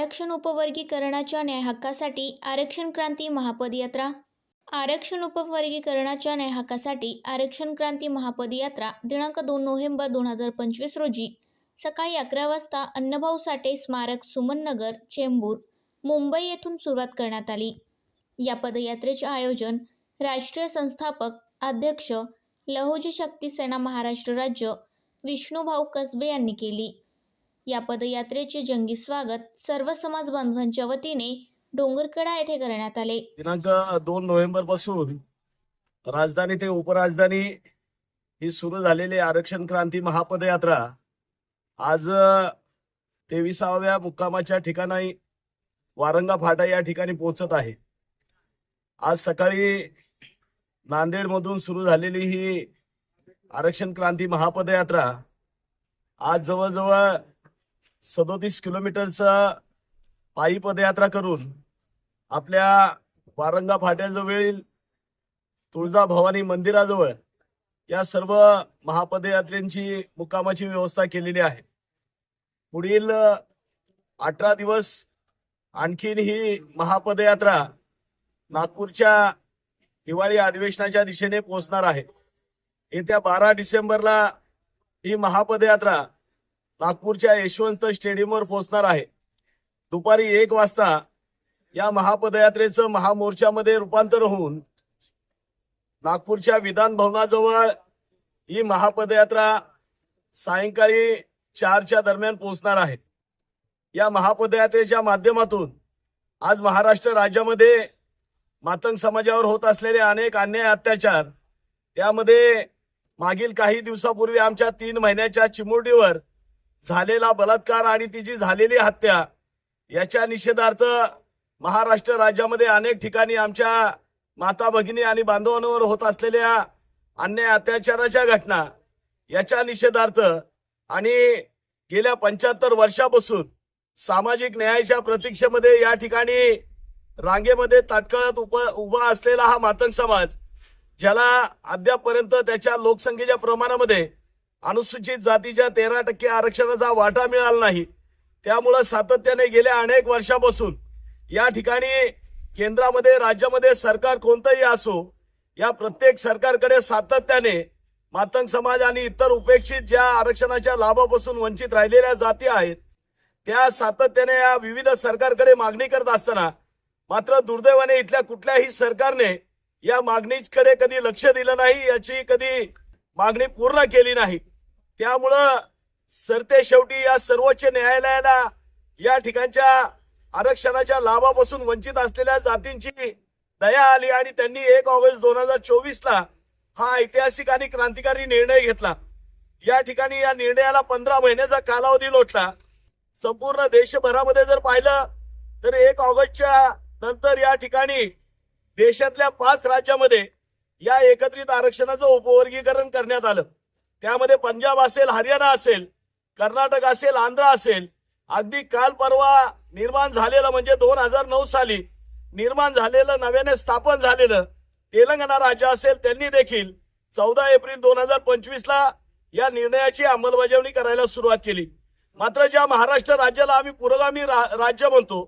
आरक्षण उपवर्गीकरणाच्या न्यायहक्कासाठी आरक्षण क्रांती महापदयात्रा आरक्षण उपवर्गीकरणाच्या न्यायहक्कासाठी आरक्षण क्रांती महापदयात्रा दिनांक दोन नोव्हेंबर दोन हजार पंचवीस रोजी. सकाळी अकरा वाजता अन्नभाऊ साठे स्मारक सुमननगर चेंबूर मुंबई येथून सुरुवात करण्यात आली. या पदयात्रेचे आयोजन राष्ट्रीय संस्थापक अध्यक्ष लहोजी शक्ती सेना महाराष्ट्र राज्य विष्णुभाऊ कसबे यांनी केली. या पदयात्रेचे जंगी स्वागत सर्व समाज बांधवांच्या वतीने डोंगरकडा येथे करण्यात आले. दिनांक दोन नोव्हेंबरपासून राजधानी ते उपराजधानी ही सुरू झालेली आरक्षण क्रांती महापदयात्रा आज तेविसाव्या मुक्कामाच्या ठिकाणी वारंगा फाटा या ठिकाणी पोहोचत आहे. आज सकाळी नांदेडमधून सुरू झालेली ही आरक्षण क्रांती महापदयात्रा आज जवळजवळ सदोतीस किलोमीटरचा पायी पदयात्रा करून आपल्या वारंगा फाट्याजवळील तुळजाभवानी मंदिराजवळ या सर्व महापदयात्रेंची मुक्कामाची व्यवस्था केलेली आहे. पुढील अठरा दिवस आणखीन ही महापदयात्रा नागपूरच्या हिवाळी अधिवेशनाच्या दिशेने पोहोचणार आहे. येत्या बारा डिसेंबरला ही महापदयात्रा नागपूरच्या यशवंत स्टेडियमवर पोहोचणार आहे. दुपारी एक वाजता या महापदयात्रेचं महामोर्चामध्ये रूपांतर होऊन नागपूरच्या विधान भवनाजवळ ही महापदयात्रा सायंकाळी चारच्या दरम्यान पोहोचणार आहे. या महापदयात्रेच्या माध्यमातून आज महाराष्ट्र राज्यामध्ये मातंग समाजावर होत असलेले अनेक अन्याय अत्याचार त्यामध्ये मागील काही दिवसापूर्वी आमच्या तीन महिन्याच्या चिमुरडीवर झालेला बलात्कार आणि तिची झालेली हत्या याच्या निषेधार्थ महाराष्ट्र राज्यामध्ये अनेक ठिकाणी आमच्या माता भगिनी आणि बांधवांवर होत असलेल्या अन्याय अत्याचाराच्या घटना याच्या निषेधार्थ आणि गेल्या पंच्याहत्तर वर्षापासून सामाजिक न्यायाच्या प्रतीक्षेमध्ये या ठिकाणी रांगेमध्ये ताटकळत उप उभा असलेला हा मातंग समाज ज्याला अद्यापपर्यंत त्याच्या लोकसंख्येच्या प्रमाणामध्ये अनुसूचित जातीच्या तेरा टक्के आरक्षणाचा वाटा मिळाला नाही. त्यामुळं सातत्याने गेल्या अनेक वर्षापासून या ठिकाणी केंद्रामध्ये राज्यामध्ये सरकार कोणतंही असो या प्रत्येक सरकारकडे सातत्याने मातंग समाज आणि इतर उपेक्षित ज्या आरक्षणाच्या लाभापासून वंचित राहिलेल्या जाती आहेत त्या सातत्याने या विविध सरकारकडे मागणी करत असताना मात्र दुर्दैवाने इथल्या कुठल्याही सरकारने या मागणीकडे कधी लक्ष दिलं नाही याची कधी मागणी पूर्ण केली नाही. त्यामुळं सरते शेवटी या सर्वोच्च न्यायालयाला या ठिकाणच्या आरक्षणाच्या लाभापासून वंचित असलेल्या जातींची दया आली आणि त्यांनी एक ऑगस्ट दोन हजार चोवीस ला हा ऐतिहासिक आणि क्रांतिकारी निर्णय घेतला. या ठिकाणी या निर्णयाला पंधरा महिन्याचा कालावधी लोटला. संपूर्ण देशभरामध्ये जर पाहिलं तर एक ऑगस्टच्या नंतर या ठिकाणी देशातल्या पाच राज्यामध्ये या एकत्रित आरक्षणाचं उपवर्गीकरण करण्यात आलं. त्यामध्ये पंजाब असेल हरियाणा असेल कर्नाटक असेल आंध्र असेल. अगदी काल परवा निर्माण झालेलं म्हणजे दोन हजार नऊ साली निर्माण झालेलं नव्याने स्थापन झालेलं तेलंगणा राज्य असेल त्यांनी देखील चौदा एप्रिल दोन हजार पंचवीसला या निर्णयाची अंमलबजावणी करायला सुरुवात केली. मात्र ज्या महाराष्ट्र राज्याला आम्ही पुरोगामी रा- राज्य म्हणतो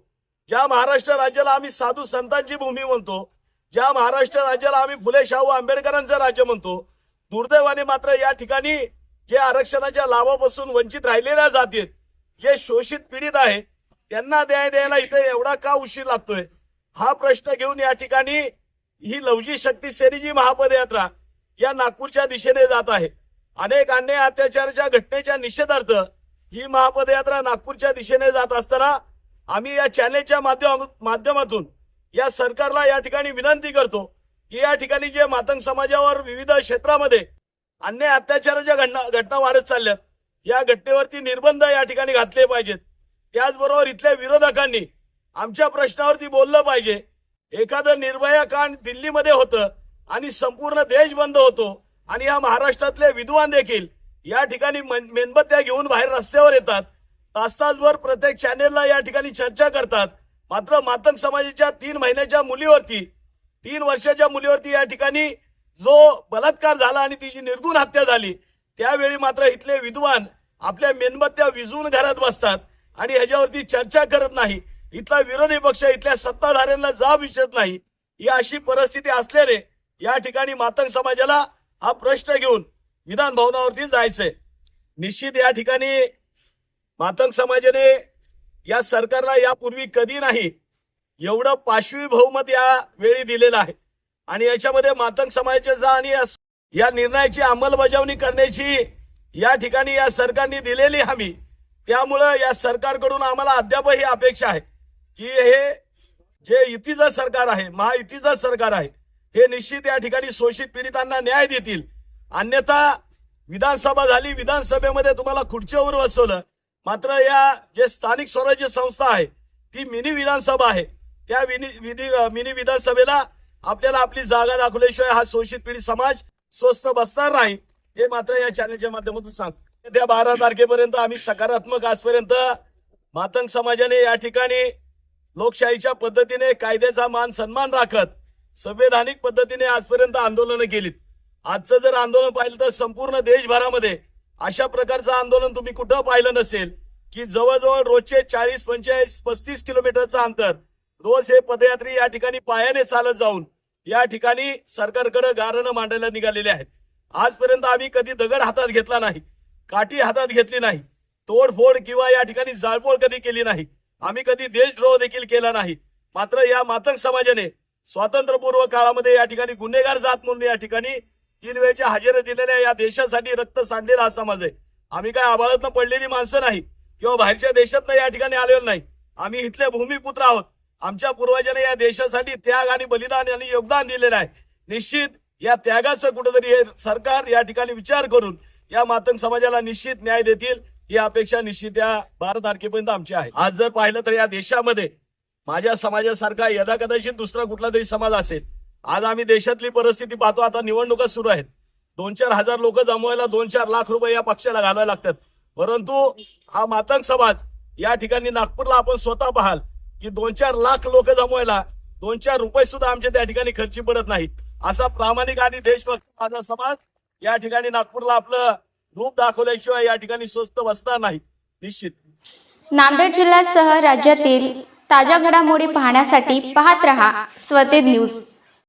ज्या महाराष्ट्र राज्याला आम्ही साधू संतांची भूमी म्हणतो ज्या महाराष्ट्र राज्याला आम्ही फुले शाहू आंबेडकरांचं राज्य म्हणतो दुर्दैवाने मात्र या ठिकाणी जे आरक्षणाच्या लाभापासून वंचित राहिलेल्या जातीत जे शोषित पीडित आहे त्यांना न्याय द्यायला इथे एवढा का उशीर लागतोय? हा प्रश्न घेऊन या ठिकाणी ही लवजी शक्ती सेनेची महापदयात्रा या नागपूरच्या दिशेने जात आहे. अनेक अन्याय अत्याचाराच्या घटनेच्या निषेधार्थ ही महापदयात्रा नागपूरच्या दिशेने जात असताना आम्ही या चॅनेलच्या माध्यमातून या सरकारला या ठिकाणी विनंती करतो की या ठिकाणी जे मातंग समाजावर विविध क्षेत्रामध्ये अन्याय अत्याचाराच्या घटना घटना वाढत चालल्यात या घटनेवरती निर्बंध या ठिकाणी घातले पाहिजेत. त्याचबरोबर इथल्या विरोधकांनी आमच्या प्रश्नावरती बोललं पाहिजे. एखादं निर्भया कांड दिल्लीमध्ये होतं आणि संपूर्ण देश बंद होतो आणि या महाराष्ट्रातले विद्वान देखील या ठिकाणी मेणबत्त्या घेऊन बाहेर रस्त्यावर येतात तास तासभर प्रत्येक चॅनेलला या ठिकाणी चर्चा करतात. मात्र मातंग समाजाच्या तीन महिन्याच्या मुलीवरती तीन वर्षाच्या मुलीवरती या ठिकाणी जो बलात्कार झाला आणि तिची निर्गुण हत्या झाली त्यावेळी मात्र इथले विद्वान आपल्या मेणबत्त्या विजवून घरात बसतात आणि ह्याच्यावरती चर्चा करत नाही. इथला विरोधी पक्ष इथल्या सत्ताधाऱ्यांना जाब विचारत नाही. ही अशी परिस्थिती असल्याने या ठिकाणी मातंग समाजाला हा प्रश्न घेऊन विधान भवनावरती जायचंय. निश्चित या ठिकाणी मातंग समाजाने या सरकारला यापूर्वी कधी नाही एवढं पाशवी बहुमत या वेळी दिलेलं आहे. आणि याच्यामध्ये मातंग समाजाचे जा आणि या- या निर्णयाची अंमलबजावणी करण्याची या ठिकाणी या सरकारने दिलेली हमी. त्यामुळं या सरकारकडून आम्हाला अद्यापही अपेक्षा आहे की हे जे युतीचं सरकार आहे महायुतीचं सरकार आहे हे निश्चित या ठिकाणी शोषित पीडितांना न्याय देतील. अन्यथा विधानसभा झाली विधानसभेमध्ये तुम्हाला खुर्चीवर बसवलं. मात्र या जे स्थानिक स्वराज्य संस्था आहे ती मिनी विधानसभा आहे. त्या विनी विधी मिनी विधानसभेला आपल्याला आपली जागा दाखवल्याशिवाय हा शोषित पिढी समाज स्वस्त बसणार नाही. हे मात्र या चॅनलच्या माध्यमातून सांगतो त्या बारा तारखेपर्यंत आम्ही सकारात्मक आजपर्यंत मातंग समाजाने या ठिकाणी लोकशाहीच्या पद्धतीने कायद्याचा मान सन्मान राखत संवैधानिक पद्धतीने आजपर्यंत आंदोलनं केलीत. आजचं जर आंदोलन पाहिलं तर संपूर्ण देशभरामध्ये अशा प्रकारचं आंदोलन तुम्ही कुठं पाहिलं नसेल? की जवळजवळ रोजचे चाळीस पंचेचाळीस पस्तीस किलोमीटरचं अंतर रोज हे पदयात्री या ठिकाणी पायाने चालत जाऊन या ठिकाणी सरकारकडे गारणं मांडायला निघालेले आहेत. आजपर्यंत आम्ही कधी दगड हातात घेतला नाही काठी हातात घेतली नाही तोडफोड किंवा या ठिकाणी जाळपोळ कधी केली नाही. आम्ही कधी देशद्रोह देखील केला नाही. मात्र या मातंग समाजाने स्वातंत्र्यपूर्व काळामध्ये या ठिकाणी गुन्हेगार जात म्हणून या ठिकाणी तीन वेळच्या हजेरी दिलेल्या या देशासाठी रक्त सांडलेला हा समाज आहे. आम्ही काय आबाळातनं पडलेली माणसं नाही किंवा बाहेरच्या देशातनं या ठिकाणी आलेलो नाही. आम्ही इथले भूमिपुत्र आहोत. आमच्या पूर्वजांनी या देशासाठी त्याग आणि बलिदान आणि योगदान दिलेलं आहे. निश्चित या त्यागाचं कुठंतरी हे सरकार या ठिकाणी विचार करून या मातंग समाजाला निश्चित न्याय देतील ही अपेक्षा निश्चित या बारा तारखेपर्यंत आमची आहे. आज जर पाहिलं तर या देशामध्ये माझ्या समाजासारखा यदा कदाचित दुसरा कुठला तरी समाज असेल. आज आम्ही देशातली परिस्थिती पाहतो आता निवडणुका सुरू आहेत. दोन चार हजार लोक जमवायला दोन चार लाख रुपये या पक्षाला घालावे लागतात. परंतु हा मातंग समाज या ठिकाणी नागपूरला आपण स्वतः पाहाल की दोन चार लाख लोक जमवायला दोन चार रुपये सुद्धा आमच्या त्या ठिकाणी खर्ची पडत नाहीत. असा प्रामाणिक आणि देशभक्त माझा समाज या ठिकाणी नागपूरला आपलं रूप दाखवल्याशिवाय या ठिकाणी स्वस्त बसणार नाही. निश्चित. नांदेड जिल्ह्यासह राज्यातील ताज्या घडामोडी पाहण्यासाठी पाहत रहा स्वते न्यूज.